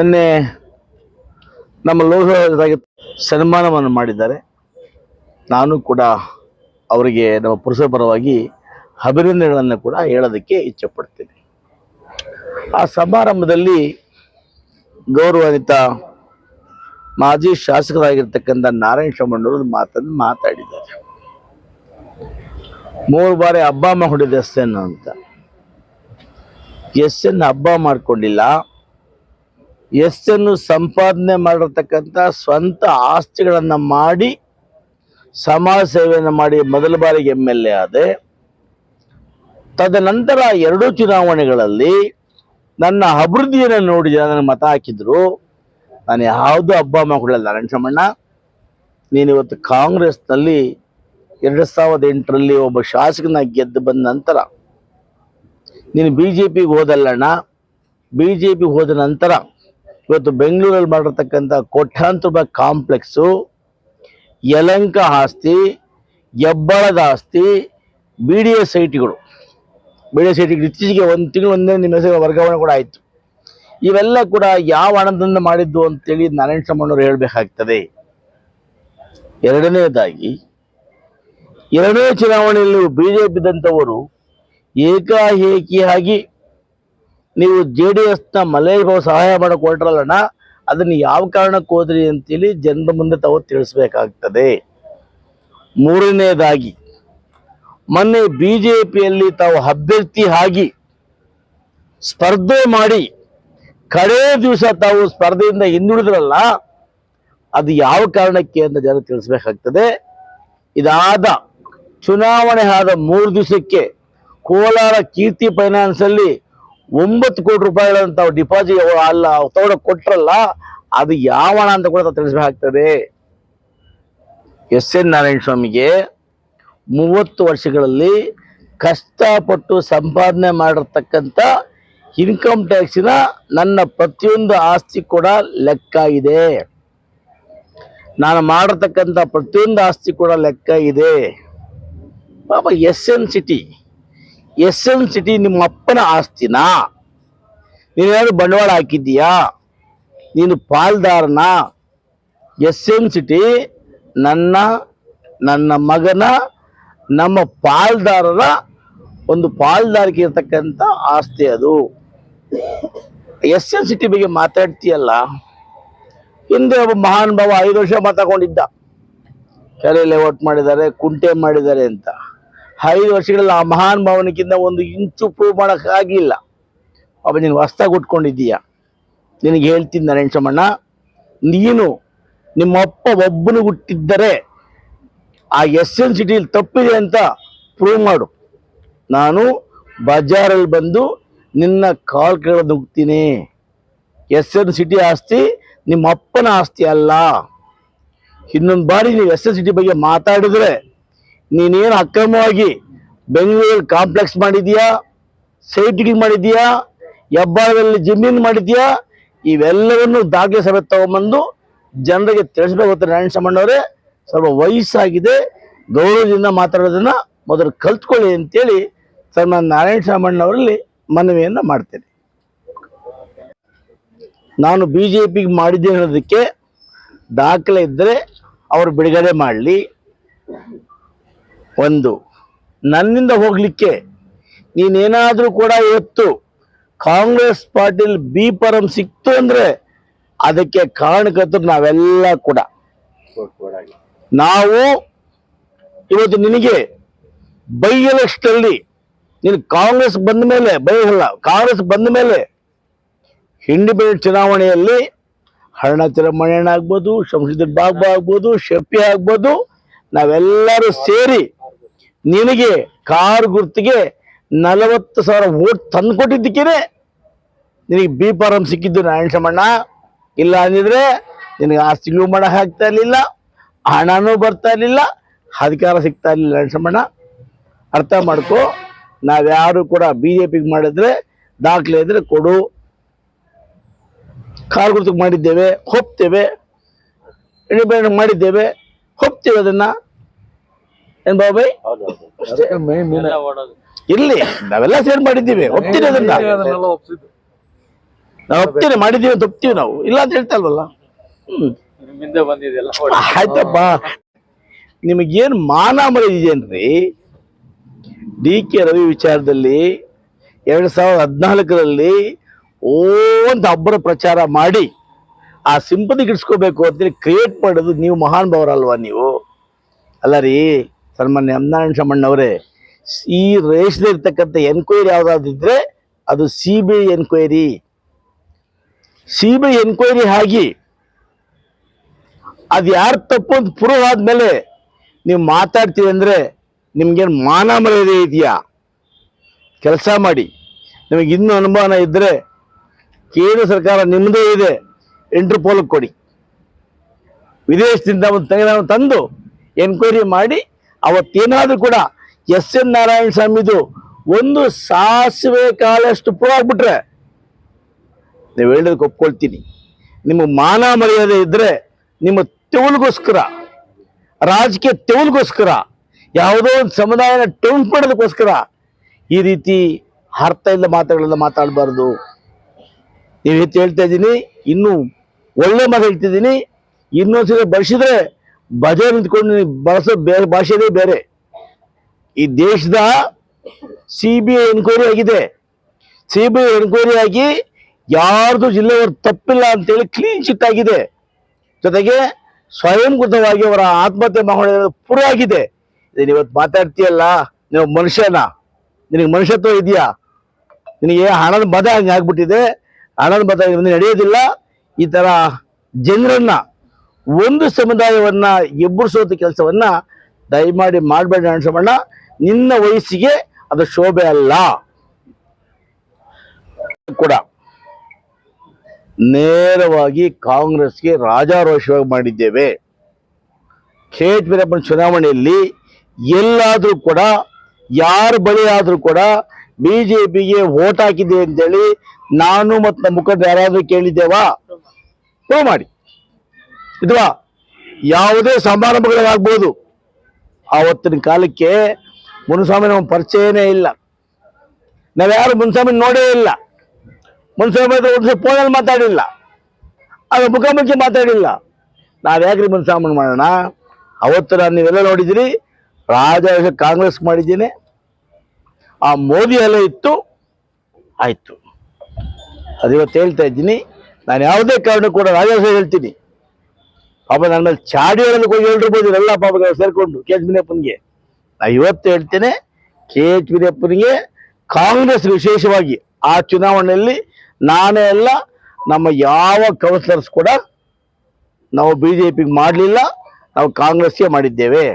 ನಿನ್ನೆ ನಮ್ಮ ಲೋಕದಾಗ ಸನ್ಮಾನವನ್ನು ಮಾಡಿದ್ದಾರೆ. ನಾನು ಕೂಡ ಅವರಿಗೆ ನಮ್ಮ ಪುರುಷರ ಪರವಾಗಿ ಅಭಿನಂದನೆಗಳನ್ನು ಕೂಡ ಹೇಳೋದಕ್ಕೆ ಇಚ್ಛೆ ಪಡ್ತೀನಿ ಆ ಸಮಾರಂಭದಲ್ಲಿ ಗೌರವಾನ್ವಿತ ಮಾಜಿ ಶಾಸಕರಾಗಿರ್ತಕ್ಕಂಥ ನಾರಾಯಣ ಶಮಣ್ಣವರು ಮಾತನ್ನು ಮಾತಾಡಿದ್ದಾರೆ. ಮೂರು ಬಾರಿ ಹಬ್ಬ ಮಾಡಿದ ಎಸ್ ಎನ್ ಅಂತ. ಎಸ್ ಎನ್ ಹಬ್ಬ ಮಾಡ್ಕೊಂಡಿಲ್ಲ. ಎನ್ ಸಂಪಾದನೆ ಮಾಡಿರ್ತಕ್ಕಂಥ ಸ್ವಂತ ಆಸ್ತಿಗಳನ್ನು ಮಾಡಿ ಸಮಾಜ ಸೇವೆಯನ್ನು ಮಾಡಿ ಮೊದಲ ಬಾರಿಗೆ ಎಂ ಎಲ್ ಎ ಆದೆ. ತದನಂತರ ಎರಡೂ ಚುನಾವಣೆಗಳಲ್ಲಿ ನನ್ನ ಅಭಿವೃದ್ಧಿಯನ್ನು ನೋಡಿ ಜನ ನನಗೆ ಮತ ಹಾಕಿದ್ರು. ನಾನು ಯಾವುದೂ ಹಬ್ಬ ಮಾಡಿಕೊಳ್ಳಲ್ಲ. ನಾರಾಯಣ ಶಮಣ್ಣ ನೀನು ಇವತ್ತು ಕಾಂಗ್ರೆಸ್ನಲ್ಲಿ ಎರಡು ಸಾವಿರದ ಎಂಟರಲ್ಲಿ ಒಬ್ಬ ಶಾಸಕನ ಗೆದ್ದು ಬಂದ ನಂತರ, ನೀನು ಬಿ ಜೆ ಪಿಗೆ ಹೋದಲ್ಲಣ್ಣ. ಬಿ ಜೆ ಪಿಗೆ ಹೋದ ನಂತರ ಇವತ್ತು ಬೆಂಗಳೂರಲ್ಲಿ ಮಾಡಿರ್ತಕ್ಕಂಥ ಕೋಟ್ಯಾಂತರ ರೂಪಾಯಿ ಕಾಂಪ್ಲೆಕ್ಸು, ಯಲಂಕ ಆಸ್ತಿ, ಹೆಬ್ಬಾಳದ ಆಸ್ತಿ ಬಿ ಡಿ ಎಸ್ ಸೈಟ್ಗಳು ಬಿ ಡಿ ಎಸ್ ಐಟಿಗಳು ಇತ್ತೀಚೆಗೆ ಒಂದು ತಿಂಗಳು ಒಂದೇ ನಿಮ್ಮ ಹೆಸರು ವರ್ಗಾವಣೆ ಕೂಡ ಆಯಿತು. ಇವೆಲ್ಲ ಕೂಡ ಯಾವ ಹಣದಿಂದ ಮಾಡಿದ್ದು ಅಂತೇಳಿ ನಾರಾಯಣ ಶಮ್ಮಣ್ಣವರು ಹೇಳಬೇಕಾಗ್ತದೆ. ಎರಡನೇದಾಗಿ, ಎರಡನೇ ಚುನಾವಣೆಯಲ್ಲಿ ಬಿ ಜೆ ಪಿದಂಥವರು ಏಕಾಏಕಿಯಾಗಿ ನೀವು ಜೆ ಡಿ ಎಸ್ನ ಮಲೇಶ್ ಬಾಬು ಸಹಾಯ ಮಾಡಕ್ಕೆ ಹೊರಟ್ರಲ್ಲಣ್ಣ ಅದನ್ನು ಯಾವ ಕಾರಣಕ್ಕೆ ಹೋದ್ರಿ ಅಂತೇಳಿ ಜನರ ಮುಂದೆ ತಾವು ತಿಳಿಸ್ಬೇಕಾಗ್ತದೆ. ಮೂರನೇದಾಗಿ, ಮೊನ್ನೆ ಬಿ ಜೆ ಪಿಯಲ್ಲಿ ತಾವು ಅಭ್ಯರ್ಥಿ ಆಗಿ ಸ್ಪರ್ಧೆ ಮಾಡಿ ಕಡೇ ದಿವಸ ತಾವು ಸ್ಪರ್ಧೆಯಿಂದ ಹಿಂದುಳಿದ್ರಲ್ಲ, ಅದು ಯಾವ ಕಾರಣಕ್ಕೆ ಅಂತ ಜನ ತಿಳಿಸ್ಬೇಕಾಗ್ತದೆ. ಇದಾದ ಚುನಾವಣೆ ಆದ ಮೂರು ದಿವಸಕ್ಕೆ ಕೋಲಾರ ಕೀರ್ತಿ ಫೈನಾನ್ಸ್ ಅಲ್ಲಿ ಒಂಬತ್ತು ಕೋಟಿ ರೂಪಾಯಿಗಳನ್ನು ತಾವು ಡಿಪಾಸಿಟ್ ಅಲ್ಲ ತಗೊಂಡು ಕೊಟ್ರಲ್ಲ, ಅದು ಯಾವ ಅಂತ ಕೂಡ ತಿಳಿಸಬೇಕಾಗ್ತದೆ ತಿಳಿಸ್ಬೇಕಾಗ್ತದೆ. ಎಸ್ ಎನ್ ನಾರಾಯಣ ಸ್ವಾಮಿಗೆ ಮೂವತ್ತು ವರ್ಷಗಳಲ್ಲಿ ಕಷ್ಟಪಟ್ಟು ಸಂಪಾದನೆ ಮಾಡಿರ್ತಕ್ಕಂಥ ಇನ್ಕಮ್ ಟ್ಯಾಕ್ಸಿನ ನನ್ನ ಪ್ರತಿಯೊಂದು ಆಸ್ತಿ ಕೂಡ ಲೆಕ್ಕ ಇದೆ. ನಾನು ಮಾಡಿರ್ತಕ್ಕಂಥ ಪ್ರತಿಯೊಂದು ಆಸ್ತಿ ಕೂಡ ಲೆಕ್ಕ ಇದೆ. ಪಾಪ S N city S N city ನಿಮ್ಮ ಅಪ್ಪನ ಆಸ್ತಿನಾ. ನೀನೇನಾದ್ರು ಬಂಡವಾಳ ಹಾಕಿದ್ದೀಯಾ? ನೀನು ಪಾಲ್ದಾರನ? ಎಸ್ ಎನ್ ಸಿಟಿ ನನ್ನ ನನ್ನ ಮಗನ, ನಮ್ಮ ಪಾಲ್ದಾರರ ಒಂದು ಪಾಲ್ದಾರಿಕೆ ಇರತಕ್ಕಂಥ ಆಸ್ತಿ ಅದು. ಎಸ್ ಎನ್ ಸಿಟಿ ಬಗ್ಗೆ ಮಾತಾಡ್ತೀಯಲ್ಲ? ಹಿಂದೆ ಒಬ್ಬ ಮಹಾನ್ ಭಾವ ಐದು ವರ್ಷ ಮಾತಾಕೊಂಡಿದ್ದ ಕೆರೆಯಲ್ಲೇ ಒಟ್ಟು ಮಾಡಿದ್ದಾರೆ, ಕುಂಟೆ ಮಾಡಿದ್ದಾರೆ ಅಂತ. ಐದು ವರ್ಷಗಳಲ್ಲಿ ಆ ಮಹಾನ್ ಭಾವನಕ್ಕಿಂತ ಒಂದು ಇಂಚು ಪ್ರೂವ್ ಮಾಡೋಕ್ಕಾಗಿಲ್ಲ. ಅವ ನೀನು ಹೊಸ್ದಾಗಿ ಉಟ್ಕೊಂಡಿದ್ದೀಯ ನಿನಗೆ ಹೇಳ್ತೀನಿ ನಾರಾಯಣ ಶಮಣ್ಣ ನೀನು ನಿಮ್ಮಪ್ಪ ಒಬ್ಬನು ಹುಟ್ಟಿದ್ದರೆ ಆ ಎಸ್ ಎನ್ ಸಿಟಿಲಿ ತಪ್ಪಿದೆ ಅಂತ ಪ್ರೂವ್ ಮಾಡು. ನಾನು ಬಜಾರಲ್ಲಿ ಬಂದು ನಿನ್ನ ಕಾಲ್ ಕೇಳ ನುಗ್ತೀನಿ. ಎಸ್ ಎನ್ ಸಿಟಿ ಆಸ್ತಿ ನಿಮ್ಮ ಅಪ್ಪನ ಆಸ್ತಿ ಅಲ್ಲ. ಇನ್ನೊಂದು ಬಾರಿ ನೀವು ಎಸ್ ಎನ್ ಸಿಟಿ ಬಗ್ಗೆ ಮಾತಾಡಿದ್ರೆ ನೀನೇನು ಅಕ್ರಮವಾಗಿ ಬೆಂಗಳೂರಲ್ಲಿ ಕಾಂಪ್ಲೆಕ್ಸ್ ಮಾಡಿದ್ಯಾ? ಸೈಟ್ಗಳು ಮಾಡಿದ್ಯಾ? ಹೆಬ್ಬಾಳದಲ್ಲಿ ಜಮೀನು ಮಾಡಿದ್ಯಾ? ಇವೆಲ್ಲವನ್ನು ದಾಖಲೆ ಸಭೆ ತಗೊಂಬಂದು ಜನರಿಗೆ ತಿಳಿಸ್ಬೇಕು ನಾರಾಯಣ ಸಾಮಣ್ಣವರೇ ಸ್ವಲ್ಪ ವಯಸ್ಸಾಗಿದೆ. ಗೌರವದಿಂದ ಮಾತಾಡೋದನ್ನ ಮೊದಲು ಕಲ್ತ್ಕೊಳ್ಳಿ ಅಂತೇಳಿ ಸರ್ ನಾನು ನಾರಾಯಣ ಸಾಮಣ್ಣವರಲ್ಲಿ ಮನವಿಯನ್ನು ಮಾಡ್ತೇನೆ. ನಾನು ಬಿ ಜೆ ಪಿಗೆ ಮಾಡಿದ್ದೆ ಅನ್ನೋದಕ್ಕೆ ದಾಖಲೆ ಇದ್ದರೆ ಅವರು ಬಿಡುಗಡೆ ಮಾಡಲಿ. ಒಂದು, ನನ್ನಿಂದ ಹೋಗಲಿಕ್ಕೆ ನೀನೇನಾದರೂ ಕೂಡ ಇವತ್ತು ಕಾಂಗ್ರೆಸ್ ಪಾರ್ಟಿಲಿ ಬಿ ಪರಂ ಸಿಕ್ತು ಅಂದರೆ ಅದಕ್ಕೆ ಕಾರಣಕರ್ತರು ನಾವೆಲ್ಲ ಕೂಡ. ನಾವು ಇವತ್ತು ನಿನಗೆ ಬೈ ನೀನು ಕಾಂಗ್ರೆಸ್ ಬಂದ ಮೇಲೆ ಬೈಯಲ್ಲ ಕಾಂಗ್ರೆಸ್ ಬಂದ ಮೇಲೆ ಇಂಡಿಪೆಂಡೆಂಟ್ ಚುನಾವಣೆಯಲ್ಲಿ ಹರಣ ತಿರಮಣ್ಣ ಆಗ್ಬೋದು ಶಂಶುದ್ರ ಬಾಬು ಆಗ್ಬೋದು ಶಫಿ ಆಗ್ಬೋದು, ನಾವೆಲ್ಲರೂ ಸೇರಿ ನಿನಗೆ ಕಾರ್ ಗುರ್ತಿಗೆ ನಲವತ್ತು ಸಾವಿರ ಓಟ್ ತಂದು ಕೊಟ್ಟಿದ್ದಕ್ಕೇನೆ ನಿನಗೆ ಬಿ ಫಾರಂ ಸಿಕ್ಕಿದ್ದು ನಾರಾಯಣ ಶಮಣ್ಣ ಇಲ್ಲ ಅಂದಿದ್ರೆ ನಿನಗೆ ಆಸ್ತಿಗಳು ಮಾಡಕ್ ಹಾಕ್ತಾ ಇರಲಿಲ್ಲ, ಹಣನೂ ಬರ್ತಾ ಇರಲಿಲ್ಲ, ಅಧಿಕಾರ ಸಿಗ್ತಾ ಇರಲಿಲ್ಲ ನಾರಾಯಣ ಶಮಣ್ಣ ಅರ್ಥ ಮಾಡ್ಕೊ, ನಾವ್ಯಾರು ಕೂಡ ಬಿ ಜೆ ಪಿಗೆ ಮಾಡಿದ್ರೆ ದಾಖಲೆ ಇದ್ರೆ ಕೊಡು. ಕಾರ್ ಗುರುತಿಗೆ ಮಾಡಿದ್ದೇವೆ ಹೋಗ್ತೇವೆ ಇಂಡಿಪೆಂಡೆಂಟ್ ಮಾಡಿದ್ದೇವೆ ಹೋಗ್ತೇವೆ ಅದನ್ನ. ಏನ್ ಬಾಬಾಯ್ ಇರ್ಲಿ ನಾವೆಲ್ಲ ಸೇರ್ ಮಾಡಿದ್ದೀವಿ ಒಪ್ತೀನಿ ಅದನ್ನ? ನಾವು ಒಪ್ತೀನಿ ಮಾಡಿದ್ದೀವಿ ಅಂತ ಒಪ್ತೀವಿ ನಾವು. ಇಲ್ಲ ಅಂತ ಹೇಳ್ತಾ ಇಲ್ವಲ್ಲ? ಆಯ್ತಪ್ಪ. ನಿಮಗೇನು ಮಾನ ಮರ್ಯಾದಿದೆಯೇನ್ರಿ ಡಿ ಕೆ ರವಿ ವಿಚಾರದಲ್ಲಿ ಎರಡ್ ಸಾವಿರದ ಹದಿನಾಲ್ಕರಲ್ಲಿ ಓ ಅಂತ ಅಬ್ಬರ ಪ್ರಚಾರ ಮಾಡಿ ಆ ಸಿಂಪತಿ ಗಿಡ್ಸ್ಕೋಬೇಕು ಅಂತೇಳಿ ಕ್ರಿಯೇಟ್ ಮಾಡೋದು ನೀವು ಮಹಾನ್ ಭಾವರಲ್ವಾ ನೀವು? ಅಲ್ಲ ರೀ. ಸನ್ಮಾನ್ಯ ಅಮ್ನಾರಾಯಣ ಶಮಣ್ಣವರೇ ಈ ರೇಷ್ನಲ್ಲಿ ಇರ್ತಕ್ಕಂಥ ಎನ್ಕ್ವೈರಿ ಯಾವುದಾದಿದ್ರೆ ಅದು C B I enquiry C B I enquiry ಆಗಿ ಅದು ಯಾರು ತಪ್ಪು ಅಂತ ಪ್ರೂವ್ ಆದ್ಮೇಲೆ ನೀವು ಮಾತಾಡ್ತೀವಿ ಅಂದ್ರೆ ನಿಮ್ಗೇನು ಮಾನ ಮರ್ಯಾದೆ ಇದೆಯಾ? ಕೆಲಸ ಮಾಡಿ. ನಿಮಗೆ ಇನ್ನೂ ಅನುಮಾನ ಇದ್ದರೆ ಕೇಂದ್ರ ಸರ್ಕಾರ ನಿಮ್ಮದೇ ಇದೆ ಇಂಟರ್ಪೋಲ್ ಕೊಡಿ. ವಿದೇಶದಿಂದ ಒಂದು ತಂದು ಎನ್ಕ್ವೈರಿ ಮಾಡಿ ಅವತ್ತೇನಾದ್ರೂ ಕೂಡ ಎಸ್ ಎನ್ ನಾರಾಯಣ ಸ್ವಾಮಿದು ಒಂದು ಸಾಸಿವೆ ಕಾಲಷ್ಟು ಪ್ರೂವ್ ಆಗ್ಬಿಟ್ರೆ ನೀವು ಹೇಳೋದಕ್ಕೆ ಒಪ್ಕೊಳ್ತೀನಿ. ನಿಮ್ಮ ಮಾನ ಮರ್ಯಾದೆ ಇದ್ರೆ ನಿಮ್ಮ ತೆವಲಿಗೋಸ್ಕರ ರಾಜಕೀಯ ತೆವಲಿಗೋಸ್ಕರ ಯಾವುದೋ ಒಂದು ಸಮುದಾಯನ ಟೌನ್ ಮಾಡೋದಕ್ಕೋಸ್ಕರ ಈ ರೀತಿ ಅರ್ಥ ಇಲ್ಲ ಮಾತುಗಳೆಲ್ಲ ಮಾತಾಡಬಾರ್ದು. ನೀವು ಹೆಚ್ಚು ಹೇಳ್ತಾ ಇದ್ದೀನಿ, ಇನ್ನೂ ಒಳ್ಳೆ ಮಾತು ಹೇಳ್ತಿದ್ದೀನಿ, ಇನ್ನೊಂದ್ಸಲ ಬಳಸಿದ್ರೆ ಬಜೆ ನಿಂತ್ಕೊಂಡು ಬಳಸೋ ಬೇರೆ ಭಾಷೆನೇ ಬೇರೆ. ಈ ದೇಶದ ಸಿ ಬಿ ಐ ಎನ್ಕ್ವೈರಿ ಆಗಿದೆ. ಸಿ ಬಿ ಐ ಎನ್ಕ್ವೈರಿ ಆಗಿ ಯಾರ್ದು ಜಿಲ್ಲೆಯವರು ತಪ್ಪಿಲ್ಲ ಅಂತೇಳಿ ಕ್ಲೀನ್ ಚಿಟ್ ಆಗಿದೆ. ಜೊತೆಗೆ ಸ್ವಯಂಕೃತವಾಗಿ ಅವರ ಆತ್ಮಹತ್ಯೆ ಮಾಡಿರೋದು ಪುರ ಆಗಿದೆ. ನೀನು ಇವತ್ತು ಮಾತಾಡ್ತೀಯಲ್ಲ? ನೀವು ಮನುಷ್ಯನ. ನಿನಗೆ ಮನುಷ್ಯತ್ವ ಇದೆಯಾ? ನಿನಗೆ ಹಣದ ಮದ ಹಂಗೆ ಆಗ್ಬಿಟ್ಟಿದೆ. ಹಣದ ಮತ ನಡೆಯೋದಿಲ್ಲ. ಈ ಥರ ಜನರನ್ನ ಒಂದು ಸಮುದಾಯವನ್ನ ಎಬ್ಬರಿಸೋದ ಕೆಲಸವನ್ನ ದಯಮಾಡಿ ಮಾಡಬೇಡ ಅನ್ಸಮಣ್ಣ ನಿನ್ನ ವಯಸ್ಸಿಗೆ ಅದು ಶೋಭೆ ಅಲ್ಲ. ಕೂಡ ನೇರವಾಗಿ ಕಾಂಗ್ರೆಸ್ಗೆ ರಾಜಾರೋಷವಾಗಿ ಮಾಡಿದ್ದೇವೆ. ಕೆ. ಎಚ್. ವೀರಪ್ಪನ ಚುನಾವಣೆಯಲ್ಲಿ ಎಲ್ಲಾದರೂ ಕೂಡ, ಯಾರ ಬಳಿ ಆದ್ರೂ ಕೂಡ ಬಿಜೆಪಿಗೆ ವೋಟ್ ಹಾಕಿದೆ ಅಂತೇಳಿ ನಾನು ಮತ್ತು ನಮ್ಮ ಮುಖಂಡರು ಯಾರಾದ್ರೂ ಕೇಳಿದ್ದೇವಾ? ಮಾಡಿ. ಇದ್ವಾ ಯಾವುದೇ ಸಮಾರಂಭಗಳಾಗ್ಬೋದು. ಆವತ್ತಿನ ಕಾಲಕ್ಕೆ ಮುನ್ಸ್ವಾಮಿ ನಮ್ಮ ಪರಿಚಯನೇ ಇಲ್ಲ. ನಾವ್ಯಾರು ಮುನ್ಸ್ವಾಮಿ ನೋಡೇ ಇಲ್ಲ. ಮುನ್ಸ್ವಾಮಿ ಹತ್ರ ಒಂದು ಫೋನಲ್ಲಿ ಮಾತಾಡಿಲ್ಲ. ಅದು ಮುಖಾಮುಖಿ ಮಾತಾಡಿಲ್ಲ. ನಾವು ಯಾಕ್ರಿ ಮುನ್ಸ್ವಾಮಿ ಮಾಡೋಣ? ಅವತ್ತು ನಾನು ನೀವೆಲ್ಲ ನೋಡಿದಿರಿ, ರಾಜ ಕಾಂಗ್ರೆಸ್ ಮಾಡಿದ್ದೀನಿ. ಆ ಮೋದಿ ಎಲ್ಲ ಇತ್ತು, ಆಯಿತು. ಅದಿವತ್ತು ಹೇಳ್ತಾ ಇದ್ದೀನಿ. ನಾನು ಯಾವುದೇ ಕಾರಣ ಕೂಡ ರಾಜಾಸ ಹೇಳ್ತೀನಿ. ಪಾಪ ನನ್ನ ಮೇಲೆ ಚಾಡಿ ಹೋಗಿ ಹೇಳಿರ್ಬೋದು ಎಲ್ಲ ಪಾಪ ಸೇರ್ಕೊಂಡು ಕೆ ಎಚ್ ವಿನಯಪ್ಪನಿಗೆ ನಾ ಇವತ್ತು ಹೇಳ್ತೇನೆ, ಕೆ ಎಚ್ ವಿನಯಪ್ಪನಿಗೆ ಕಾಂಗ್ರೆಸ್ ವಿಶೇಷವಾಗಿ ಆ ಚುನಾವಣೆಯಲ್ಲಿ ನಾನೇ ಅಲ್ಲ, ನಮ್ಮ ಯಾವ ಕೌನ್ಸಿಲರ್ಸ್ ಕೂಡ ನಾವು ಬಿಜೆಪಿಗೆ ಮಾಡಲಿಲ್ಲ, ನಾವು ಕಾಂಗ್ರೆಸ್ಗೆ ಮಾಡಿದ್ದೇವೆ.